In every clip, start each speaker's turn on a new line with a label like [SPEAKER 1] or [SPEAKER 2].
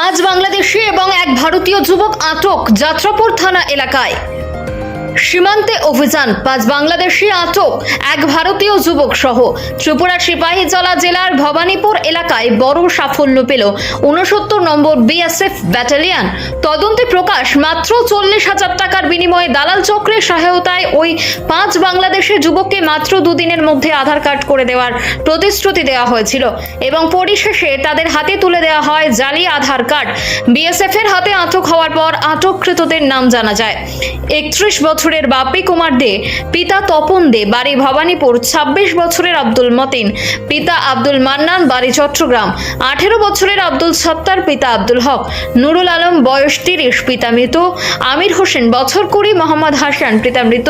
[SPEAKER 1] পাঁচ বাংলাদেশি এবং এক ভারতীয় যুবক আটক যাত্রাপুর থানা এলাকায়। সীমান্তে অভিযান, পাঁচ বাংলাদেশি আটক, এক ভারতীয় যুবক সহ ত্রিপুরা সিপাহীজলা জেলার ভবানীপুর এলাকায় বড় সাফল্য পেল উনসত্তর নম্বর বিএসএফ ব্যাটালিয়ান। তদন্তে প্রকাশ, মাত্র চল্লিশ হাজার টাকার বিনিময়ে দালাল চক্রের সহায়তায় ওই পাঁচ বাংলাদেশের যুবককে মাত্র দুদিনের মধ্যে আধার কার্ড করে দেওয়ার প্রতিশ্রুতি দেওয়া হয়েছিল এবং পরিশেষে তাদের হাতে তুলে দেওয়া হয় জালি আধার কার্ড। বিএসএফ এর হাতে আটক হওয়ার পর আটককৃতদের নাম জানা যায়। একত্রিশ বছরের বাপি কুমার দে, পিতা তপন দে, বাড়ি ভবানীপুর ২৬ বছরের আব্দুল মতিন, পিতা আব্দুল মান্নান, বাড়ি চট্টগ্রাম, আঠেরো বছরের আব্দুল সত্তার, পিতা আব্দুল হক, নুরুল আলম, বয়স তিরিশ, পিতা মৃত, আমির হোসেন, বছর কুড়ি, মোহাম্মদ হাসান, পিতা মৃত,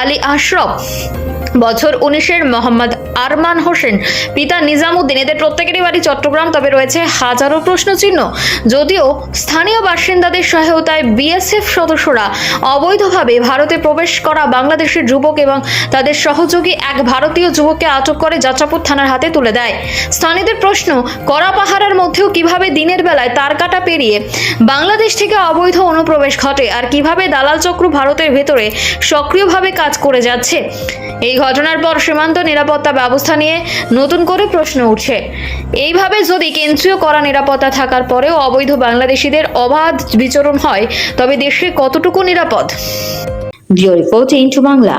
[SPEAKER 1] আলী আশরফ, বছর উনিশের, মোহাম্মদ আরমান হোসেন, পিতা নিজামুদ্দিন, এদের প্রত্যেকেরই বাড়ি চট্টগ্রাম, তবে রয়েছে হাজারো প্রশ্নচিহ্ন। যদিও স্থানীয় বাসিন্দাদের সহায়তায় বিএসএফ সদস্যরা অবৈধভাবে ভারতে প্রবেশ করা বাংলাদেশের যুবক এবং তাদের সহযোগী এক ভারতীয় যুবককে আটক করে যাত্রাপুর থানার হাতে তুলে দেয়। স্থানীয়দের প্রশ্ন কড়া পাহারার মধ্যেও কীভাবে দিনের বেলায় তার কাটা পেরিয়ে বাংলাদেশ থেকে অবৈধ অনুপ্রবেশ ঘটে আর কীভাবে দালাল চক্র ভারতের ভেতরে সক্রিয়ভাবে কাজ করে যাচ্ছে? এই ঘটনার পর সীমান্ত নিরাপত্তা ব্যবস্থা নিয়ে নতুন করে প্রশ্ন উঠছে। এইভাবে যদি কেন্দ্রীয় করা নিরাপত্তা থাকার পরেও অবৈধ বাংলাদেশিদের অবাধ বিচরণ হয়, তবে দেশে কতটুকু নিরাপদ?
[SPEAKER 2] Bureau report into Bangla.